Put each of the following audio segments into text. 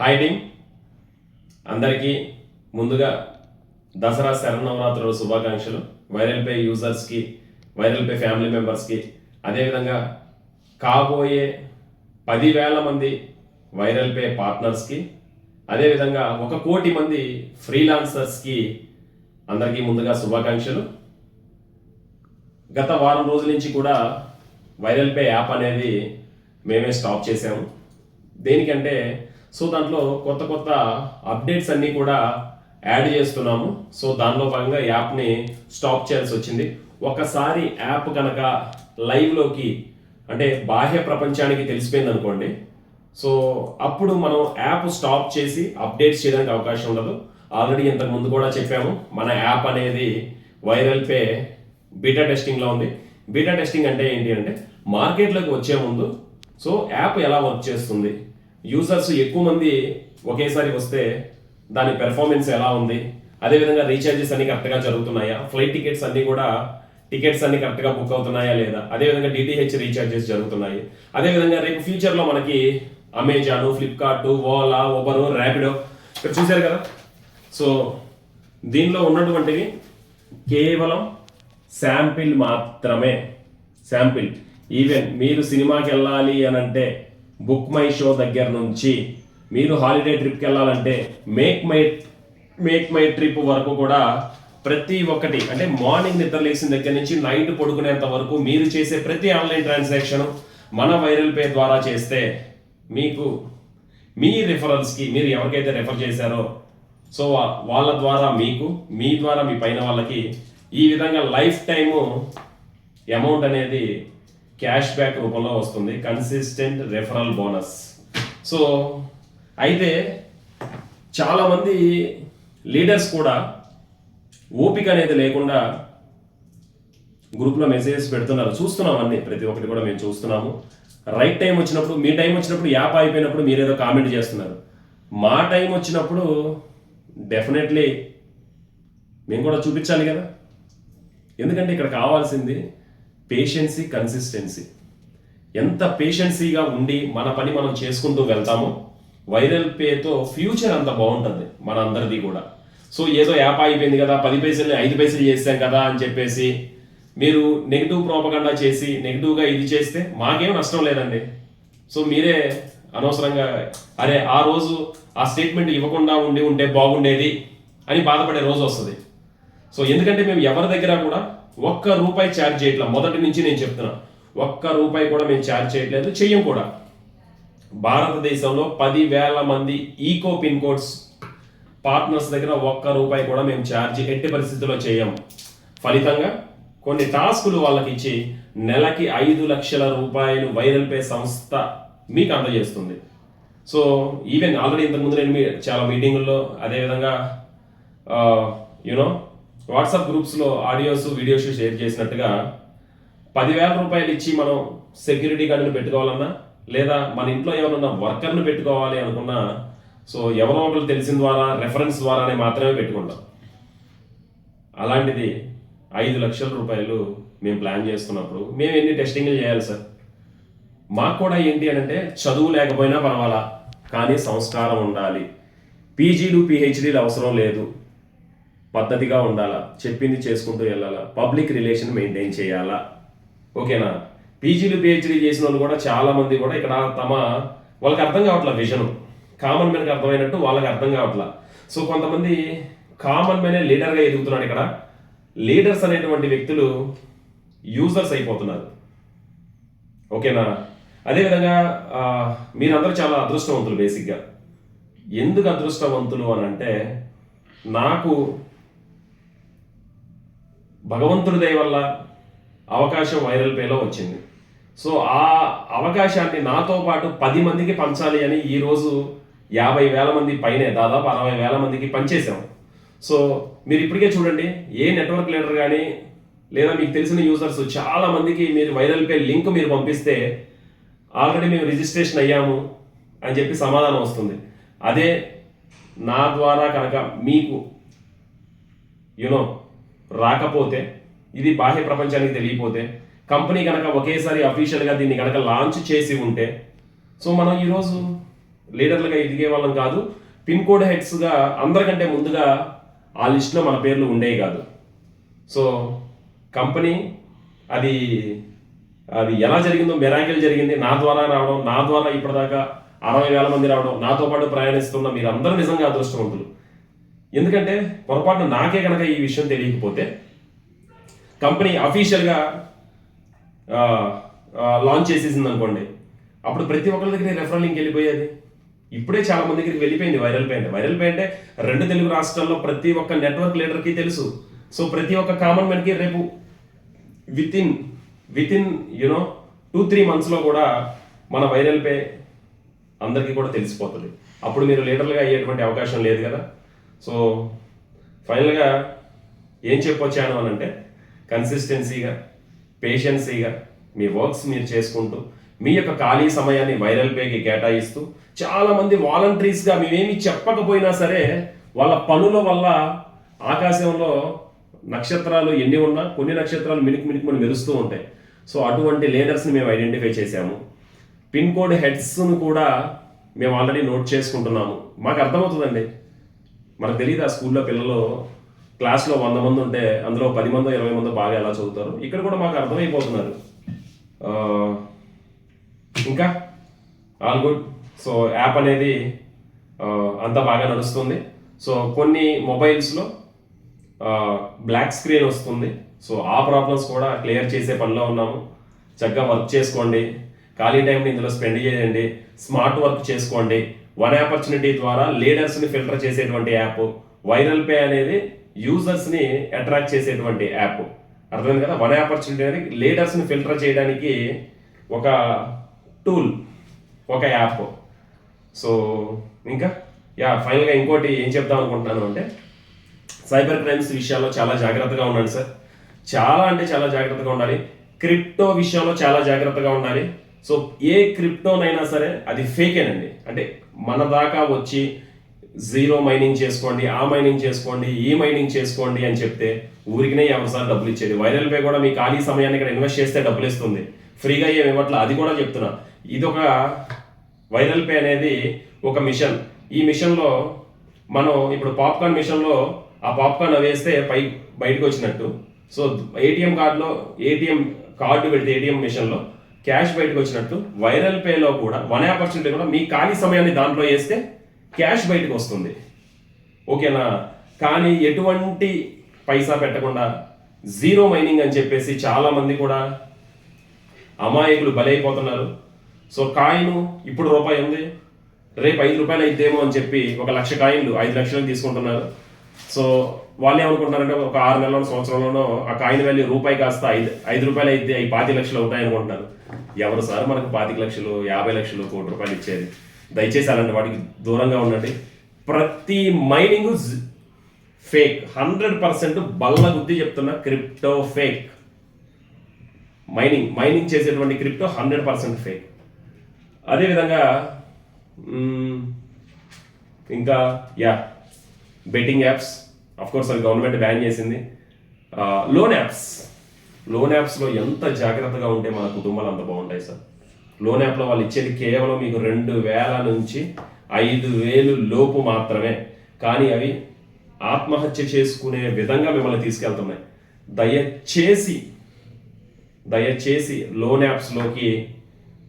Hi team అందరికీ ముందుగా దసరా శరన్నవరాత్రుల శుభాకాంక్షలు. వైరల్ పే యూజర్స్కి వైరల్ పే ఫ్యామిలీ మెంబర్స్కి అదేవిధంగా కాబోయే పదివేల మంది వైరల్ పే పార్ట్నర్స్కి అదేవిధంగా ఒక కోటి మంది ఫ్రీలాన్సర్స్కి అందరికీ ముందుగా శుభాకాంక్షలు. గత వారం రోజుల నుంచి కూడా వైరల్ పే యాప్ అనేది మేమే స్టాప్ చేసాము దేనికంటే సో దాంట్లో కొత్త కొత్త అప్డేట్స్ అన్నీ కూడా యాడ్ చేస్తున్నాము. సో దానిలో భాగంగా యాప్ని స్టాప్ చేయాల్సి వచ్చింది. ఒకసారి యాప్ కనుక లైవ్లోకి అంటే బాహ్య ప్రపంచానికి తెలిసిపోయింది అనుకోండి. సో అప్పుడు మనం యాప్ స్టాప్ చేసి అప్డేట్స్ చేయడానికి అవకాశం ఉండదు. ఆల్రెడీ ఇంతకు ముందు కూడా చెప్పాము మన యాప్ అనేది వైరల్ పే బీటా టెస్టింగ్లో ఉంది. బీటా టెస్టింగ్ అంటే ఏంటి అంటే మార్కెట్లోకి వచ్చే ముందు సో యాప్ ఎలా వర్క్ చేస్తుంది? యూజర్స్ ఎక్కువ మంది ఒకేసారి వస్తే దాని పెర్ఫార్మెన్స్ ఎలా ఉంది? అదేవిధంగా రీఛార్జెస్ అన్ని కరెక్ట్గా జరుగుతున్నాయా? ఫ్లైట్ టికెట్స్ అన్ని కూడా టికెట్స్ అన్ని కరెక్ట్గా బుక్ అవుతున్నాయా లేదా? అదేవిధంగా డిటిహెచ్ రీఛార్జెస్ జరుగుతున్నాయి. అదేవిధంగా రేపు ఫ్యూచర్లో మనకి Amazon Flipkart Ola Uber Rapido ఇక్కడ చూశారు కదా? సో దీనిలో ఉన్నటువంటివి కేవలం శాంపిల్ మాత్రమే. శాంపిల్. ఈవెన్ మీరు సినిమాకి వెళ్ళాలి అని అంటే బుక్ మై షో దగ్గర నుంచి మీరు హాలిడే ట్రిప్కి వెళ్ళాలంటే make my make my trip వరకు కూడా ప్రతి ఒక్కటి అంటే మార్నింగ్ నిద్ర లేచిన దగ్గర నుంచి నైట్ పడుకునేంత వరకు మీరు చేసే ప్రతి ఆన్లైన్ ట్రాన్సాక్షన్ మన వైరల్ పే ద్వారా చేస్తే మీకు మీ రిఫరల్స్కి మీరు ఎవరికైతే రెఫర్ చేశారో సో వాళ్ళ ద్వారా మీకు మీ ద్వారా మీ పైన వాళ్ళకి ఈ విధంగా లైఫ్ టైము అమౌంట్ అనేది క్యాష్ బ్యాక్ రూపంలో వస్తుంది. కన్సిస్టెంట్ రెఫరల్ బోనస్ సో అయితే చాలామంది లీడర్స్ కూడా ఓపిక అనేది లేకుండా గ్రూప్లో మెసేజెస్ పెడుతున్నారు. చూస్తున్నాం అన్ని. ప్రతి ఒక్కటి కూడా మేము చూస్తున్నాము. రైట్ టైం వచ్చినప్పుడు మీ టైం వచ్చినప్పుడు యాప్ అయిపోయినప్పుడు మీరు ఏదో కామెంట్ చేస్తున్నారు. మా టైం వచ్చినప్పుడు డెఫినెట్లీ మేము కూడా చూపించాలి కదా. ఎందుకంటే ఇక్కడ కావాల్సింది పేషెన్సీ కన్సిస్టెన్సీ ఎంత పేషెన్సీగా ఉండి మన పని మనం చేసుకుంటూ వెళ్తామో వైరల్ పేతో ఫ్యూచర్ అంత బాగుంటుంది మన అందరిది కూడా. సో ఏదో యాప్ అయిపోయింది కదా పది పైసలు ఐదు పైసలు చేస్తాం కదా అని చెప్పేసి మీరు నెగిటివ్ ప్రోపగండా చేసి నెగిటివ్గా ఇది చేస్తే మాకేం నష్టం లేదండి. సో మీరే అనవసరంగా అరే ఆ రోజు ఆ స్టేట్మెంట్ ఇవ్వకుండా ఉండి ఉంటే బాగుండేది అని బాధపడే రోజు వస్తుంది. సో ఎందుకంటే మేము ఎవరి దగ్గర కూడా ఒక్క రూపాయి ఛార్జ్ చేయట్లా. మొదటి నుంచి నేను చెప్తున్నా. ఒక్క రూపాయి కూడా మేము ఛార్జ్ చేయట్లేదు చెయ్యం కూడా. భారతదేశంలో పదివేల మంది ఈకో పిన్ కోడ్స్ పార్ట్నర్స్ దగ్గర ఒక్క రూపాయి కూడా మేము ఛార్జ్ ఎట్టి పరిస్థితుల్లో చేయం ఫలితంగా కొన్ని టాస్కులు వాళ్ళకి ఇచ్చి నెలకి ఐదు లక్షల రూపాయలు వైరల్ పే సంస్థ మీకు అందజేస్తుంది. సో ఈవెన్ ఆల్రెడీ ఇంతకుముందు నేను మీ చాలా మీటింగుల్లో అదేవిధంగా uh, యూనో వాట్సాప్ గ్రూప్స్లో ఆడియోస్ వీడియోస్ షేర్ చేసినట్టుగా పదివేల రూపాయలు ఇచ్చి మనం సెక్యూరిటీ గార్డుని పెట్టుకోవాలన్నా లేదా మన ఇంట్లో ఎవరన్నా వర్కర్ని పెట్టుకోవాలి అనుకున్నా సో ఎవరో ఒకరు తెలిసిన ద్వారా రెఫరెన్స్ ద్వారానే మాత్రమే పెట్టుకుంటాం. అలాంటిది ఐదు లక్షల రూపాయలు మేము ప్లాన్ చేస్తున్నప్పుడు మేము ఎన్ని టెస్టింగ్లు చేయాలి సార్? మాకు కూడా ఏంటి అని అంటే చదువు లేకపోయినా పర్వాలా కానీ సంస్కారం ఉండాలి. పీజీలు పిహెచ్డీలు అవసరం లేదు. పద్ధతిగా ఉండాలా? చెప్పింది చేసుకుంటూ వెళ్ళాలా? పబ్లిక్ రిలేషన్ మెయింటైన్ చేయాలా? ఓకేనా? పీజీలు పిహెచ్డీ చేసిన వాళ్ళు కూడా చాలా మంది కూడా ఇక్కడ తమ వాళ్ళకి అర్థం కావట్లా విజను. కామన్ మ్యాన్కి అర్థమైనట్టు వాళ్ళకి అర్థం కావట్లా. సో కొంతమంది కామన్ మ్యానే లీడర్గా ఎదుగుతున్నాడు ఇక్కడ. లీడర్స్ అనేటువంటి వ్యక్తులు యూజర్స్ అయిపోతున్నారు. ఓకేనా? అదేవిధంగా మీరందరూ చాలా అదృష్టవంతులు బేసిక్గా. ఎందుకు అదృష్టవంతులు అని అంటే నాకు భగవంతుడి దయ వల్ల అవకాశం వైరల్ పేలో వచ్చింది. సో ఆ అవకాశాన్ని నాతో పాటు పది మందికి పంచాలి అని ఈరోజు యాభై వేల మంది పైనే దాదాపు అరవై వేల మందికి పనిచేసాం సో మీరు ఇప్పటికే చూడండి ఏ నెట్వర్క్ లీడర్ కానీ లేదా మీకు తెలిసిన యూజర్స్ చాలా మందికి మీరు వైరల్ పే లింక్ మీరు పంపిస్తే ఆల్రెడీ మేము రిజిస్ట్రేషన్ అయ్యాము అని చెప్పి సమాధానం వస్తుంది. అదే నా ద్వారా కనుక మీకు యునో రాకపోతే ఇది బాహ్య ప్రపంచానికి తెలియపోతే కంపెనీ కనుక ఒకేసారి అఫీషియల్గా దీన్ని కనుక లాంచ్ చేసి ఉంటే సో మనం ఈరోజు లీడర్లుగా ఎదిగే వాళ్ళం కాదు పిన్ కోడ్ హెడ్స్గా అందరికంటే ముందుగా ఆ లిస్ట్లో మన పేర్లు ఉండేవి కాదు. సో కంపెనీ అది అది ఎలా జరిగిందో మెరాకిల్ జరిగింది నా ద్వారా రావడం నా ద్వారా ఇప్పటిదాకా అరవై వేల మంది రావడం నాతో పాటు ప్రయాణిస్తున్న మీరు అందరూ నిజంగా అదృష్టవంతులు. ఎందుకంటే పొరపాటున నాకే కనుక ఈ విషయం తెలియకపోతే కంపెనీ అఫీషియల్గా లాంచ్ చేసేసింది అనుకోండి అప్పుడు ప్రతి ఒక్కరి దగ్గర రెఫరల్ లింక్ వెళ్ళిపోయేది. ఇప్పుడే చాలా మంది దగ్గరికి వెళ్ళిపోయింది వైరల్ పే అంటే వైరల్ పే అంటే రెండు తెలుగు రాష్ట్రాల్లో ప్రతి ఒక్క నెట్వర్క్ లీడర్కి తెలుసు. సో ప్రతి ఒక్క కామన్ మ్యాన్కి రేపు within within you know two three కూడా మన వైరల్ పే అందరికీ కూడా తెలిసిపోతుంది. అప్పుడు మీరు లీడర్లుగా అయ్యేటువంటి అవకాశం లేదు కదా. సో ఫైనల్గా ఏం చెప్పొచ్చాను అని అంటే కన్సిస్టెన్సీగా పేషెన్సీగా మీ వర్క్స్ మీరు చేసుకుంటూ మీ యొక్క ఖాళీ సమయాన్ని వైరల్ పేకి కేటాయిస్తూ చాలామంది వాలంటీర్స్గా మేమేమి చెప్పకపోయినా సరే వాళ్ళ పనుల వల్ల ఆకాశంలో నక్షత్రాలు ఎన్ని ఉన్నా కొన్ని నక్షత్రాలు మినికి మినికి మెరుస్తూ ఉంటాయి. సో అటువంటి లీడర్స్ని మేము ఐడెంటిఫై చేశాము. పిన్ కోడ్ హెడ్స్ను కూడా మేము ఆల్రెడీ నోట్ చేసుకుంటున్నాము. మాకు అర్థమవుతుందండి? మనకు తెలియదు ఆ స్కూల్లో పిల్లలు క్లాస్లో వంద మంది ఉంటే అందులో పది మందో ఇరవై మందో బాగా ఎలా చదువుతారు? ఇక్కడ కూడా మాకు అర్థమైపోతున్నారు. ఇంకా? ఆల్ గుడ్ సో యాప్ అనేది అంతా అంత బాగా నడుస్తుంది. సో కొన్ని మొబైల్స్లో బ్లాక్ స్క్రీన్ వస్తుంది. సో ఆ ప్రాబ్లమ్స్ కూడా క్లియర్ చేసే పనిలో ఉన్నాము. చక్కగా వర్క్ చేసుకోండి. ఖాళీ టైంని ఇందులో స్పెండ్ చేయండి. స్మార్ట్ వర్క్ చేసుకోండి. వన్ ఆపర్చునిటీ ద్వారా లీడర్స్ని ఫిల్టర్ చేసేటువంటి యాప్ వైరల్ పే అనేది యూజర్స్ని అట్రాక్ట్ చేసేటువంటి యాప్ అర్థమైంది కదా? వన్ ఆపర్చునిటీ అనేది లీడర్స్ని ఫిల్టర్ చేయడానికి ఒక టూల్ ఒక యాప్ సో ఇంకా? యా ఫైనల్గా ఇంకోటి ఏం చెప్దాం అనుకుంటున్నాను అంటే సైబర్ క్రైమ్స్ విషయాల్లో చాలా జాగ్రత్తగా ఉండండి సార్. చాలా అంటే చాలా జాగ్రత్తగా ఉండాలి. క్రిప్టో విషయంలో చాలా జాగ్రత్తగా ఉండాలి. సో ఏ క్రిప్టోనైనా సరే అది ఫేకేనండి. అంటే మన దాకా వచ్చి జీరో మైనింగ్ చేసుకోండి ఆ మైనింగ్ చేసుకోండి ఈ మైనింగ్ చేసుకోండి అని చెప్తే ఊరికినే ఎవరిసారి డబ్బులు ఇచ్చేది. వైరల్ పే కూడా మీ ఖాళీ సమయాన్ని ఇక్కడ ఇన్వెస్ట్ చేస్తే డబ్బులు ఇస్తుంది. ఫ్రీగా ఏమి ఇవ్వట్లా అది కూడా చెప్తున్నా. ఇది ఒక వైరల్ పే అనేది ఒక మిషన్. ఈ మిషన్లో మనం ఇప్పుడు పాప్కార్న్ మిషన్లో ఆ పాప్కార్న్ వేస్తే పై బయటకు వచ్చినట్టు. సో ఏటీఎం కార్డులో ఏటీఎం కార్డు పెడితే ఏటీఎం మిషన్లో క్యాష్ బయటకు వచ్చినట్టు వైరల్ పేలో కూడా వన్ ఆపర్చునిటీ కూడా మీ ఖాళీ సమయాన్ని దాంట్లో వేస్తే క్యాష్ బయటకు వస్తుంది. ఓకేనా? కానీ ఎటువంటి పైసా పెట్టకుండా జీరో మైనింగ్ అని చెప్పేసి చాలామంది కూడా అమాయకులు బలైపోతున్నారు. సో కాయిన్ ఇప్పుడు రూపాయి ఉంది రేపు ఐదు రూపాయలు అయిద్దేమో అని చెప్పి ఒక లక్ష కాయిన్లు ఐదు లక్షలు తీసుకుంటున్నారు. సో వాళ్ళు ఏమనుకుంటున్నారంటే ఒక ఆరు నెలల సంవత్సరంలోనో ఆ కాయిన్ వాల్యూ రూపాయి కాస్త ఐదు ఐదు రూపాయలు అయితే ఈ పాతి లక్షలు అవుతాయి అనుకుంటున్నారు. ఎవరు సార్ మనకు పాతిక లక్షలు యాభై లక్షలు కోటి రూపాయలు ఇచ్చేది? దయచేసి అలాంటి వాటికి దూరంగా ఉండండి. ప్రతి మైనింగ్ ఫేక్ హండ్రెడ్ పర్సెంట్ బల్ల గుద్ది చెప్తున్నా క్రిప్టో ఫేక్ మైనింగ్ మైనింగ్ చేసేటువంటి క్రిప్టో హండ్రెడ్ పర్సెంట్ ఫేక్ అదేవిధంగా ఇంకా యా బెట్టింగ్ యాప్స్ కోర్స్ అది గవర్నమెంట్ బ్యాన్ చేసింది. లోన్ యాప్స్ లోన్ యాప్స్లో ఎంత జాగ్రత్తగా ఉంటే మన కుటుంబాలు అంత బాగుంటాయి సార్. లోన్ యాప్లో వాళ్ళు ఇచ్చేది కేవలం మీకు రెండు వేల నుంచి ఐదు వేలు లోపు మాత్రమే. కానీ అవి ఆత్మహత్య చేసుకునే విధంగా మిమ్మల్ని తీసుకెళ్తున్నాయి. దయచేసి దయచేసి లోన్ యాప్స్లోకి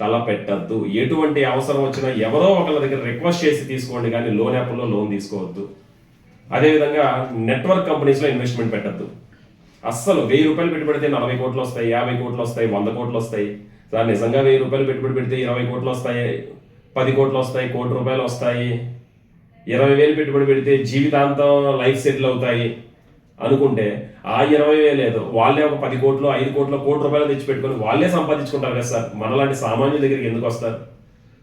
తల పెట్టద్దు. ఎటువంటి అవసరం వచ్చినా ఎవరో ఒకళ్ళ దగ్గర రిక్వెస్ట్ చేసి తీసుకోండి కానీ లోన్ యాప్లో లోన్ తీసుకోవద్దు. అదేవిధంగా నెట్వర్క్ కంపెనీస్లో ఇన్వెస్ట్మెంట్ పెట్టద్దు. అస్సలు వెయ్యి రూపాయలు పెట్టుబడితే నలభై కోట్లు వస్తాయి యాభై కోట్లు వస్తాయి వంద కోట్లు వస్తాయి. సార్ నిజంగా వెయ్యి రూపాయలు పెట్టుబడి పెడితే ఇరవై కోట్లు వస్తాయి పది కోట్లు వస్తాయి కోటి రూపాయలు వస్తాయి. ఇరవై వేలు పెట్టుబడి పెడితే జీవితాంతం లైఫ్ సెటిల్ అవుతాయి అనుకుంటే ఆ ఇరవై వేలు లేదు వాళ్ళే ఒక పది కోట్లు ఐదు కోట్లు కోటి రూపాయలు తెచ్చి పెట్టుకొని వాళ్ళే సంపాదించుకుంటారు కదా సార్. మనలాంటి సామాన్యుల దగ్గరికి ఎందుకు వస్తారు?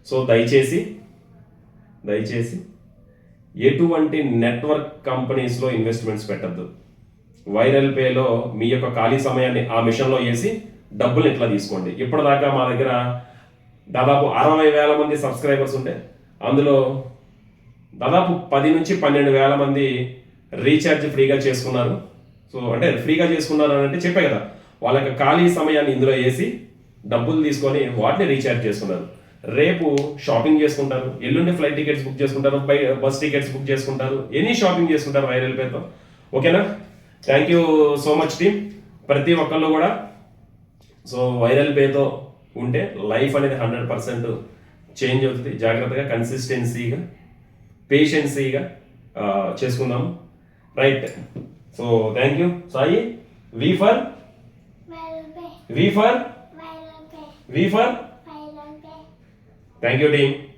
సో దయచేసి దయచేసి ఎటువంటి నెట్వర్క్ కంపెనీస్లో ఇన్వెస్ట్మెంట్స్ పెట్టద్దు. వైరల్ పేలో మీ యొక్క ఖాళీ సమయాన్ని ఆ మిషన్లో వేసి డబ్బులు ఇట్లా తీసుకోండి. ఇప్పటిదాకా మా దగ్గర దాదాపు అరవై వేల మంది సబ్స్క్రైబర్స్ ఉంటే అందులో దాదాపు పది నుంచి పన్నెండు వేల మంది రీఛార్జ్ ఫ్రీగా చేసుకున్నారు. సో అంటే ఫ్రీగా చేసుకున్నారు అని అంటే చెప్పే కదా. వాళ్ళ యొక్క ఖాళీ సమయాన్ని ఇందులో వేసి డబ్బులు తీసుకొని వాటిని రీఛార్జ్ చేసుకున్నారు. రేపు షాపింగ్ చేసుకుంటారు ఎల్లుండి ఫ్లైట్ టికెట్స్ బుక్ చేసుకుంటారు బై బస్ టికెట్స్ బుక్ చేసుకుంటారు ఎనీ షాపింగ్ చేసుకుంటారు వైరల్ పేరుతో. ఓకేనా? Thank you so much team ప్రతి ఒక్కళ్ళు కూడా సో వైరల్ పేతో ఉంటే లైఫ్ అనేది హండ్రెడ్ పర్సెంట్ చేంజ్ అవుతుంది. జాగ్రత్తగా కన్సిస్టెన్సీగా పేషెన్సీగా చేసుకుందాము right so thank you Sai V for V for V for Viral Bay. Thank you team